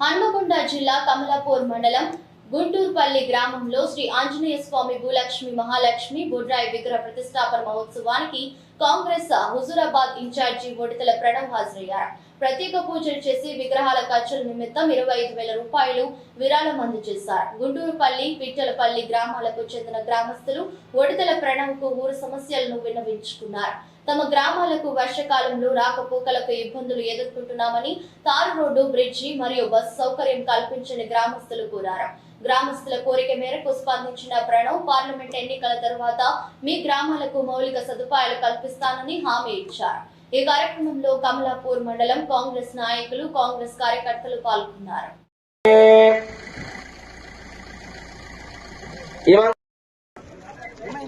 హన్మకొండ జిల్లా కమలాపూర్ మండలం గుంటూరుపల్లి గ్రామంలో శ్రీ ఆంజనేయ స్వామి భూలక్ష్మి మహాలక్ష్మి బుడ్రాయి విగ్రహ ప్రతిష్టాపన మహోత్సవానికి కాంగ్రెస్ హుజూరాబాద్ ఇన్ఛార్జి ఒడితల ప్రణవ్ హాజరయ్యారు. ప్రత్యేక పూజలు చేసి విగ్రహాల ఖర్చుల నిమిత్తం ఇరవై ఐదు వేల రూపాయలు విరాళం అందజేశారు. గుంటూరుపల్లి పిట్టలపల్లి గ్రామాలకు చెందిన గ్రామస్తులు ఒడితల ప్రణవ్ కు ఊరు సమస్యలను విన్నవించుకున్నారు. తమ గ్రామాలకు వర్షకాలంలో రాకపోకలకు ఇబ్బందులు ఎదుర్కొంటున్నామని తారు రోడ్డు బ్రిడ్జి మరియు బస్సు సౌకర్యం కల్పించని గ్రామస్తులు కోరారు. గ్రామస్తుల కోరిక మేరకు స్పందించిన ప్రణవ్ పార్లమెంట్ ఎన్నికల తరువాత మీ గ్రామాలకు మౌలిక సదుపాయాలు కల్పిస్తానని హామీ ఇచ్చారు. ఈ కార్యక్రమంలో కమలాపూర్ మండలం కాంగ్రెస్ నాయకులు కాంగ్రెస్ కార్యకర్తలు పాల్గొన్నారు.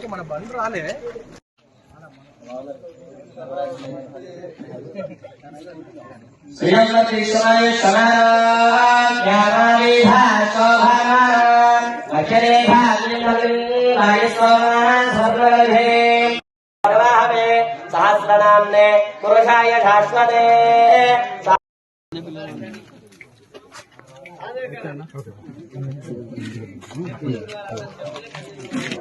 ఇంతవరకు మన బండి రాలే. శ్రీమద్కృష్ణాయ సమరాజ్ఞానాలేభా శోభానాం అక్షరేభా లింగలిం వాయస్వానాం సర్వలభే ప్రవాహమే సహస్రనామ్నే పురుషాయ శాశ్వతే. ఓకే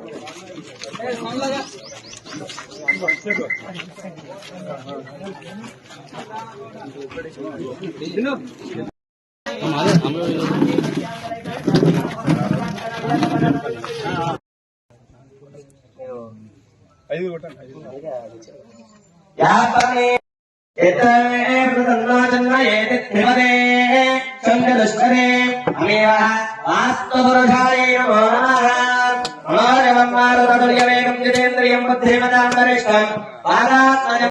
యాపనే ఎత్తమే ప్రసన్నాచంద్ర ఏతి త్రివదే చంద్రదుష్కరే అమేవ వాస్తవరుషా జ్ఞేయం జితేంద్రియం బుద్ధిమతాంతరిష్టం పాదాత్మజ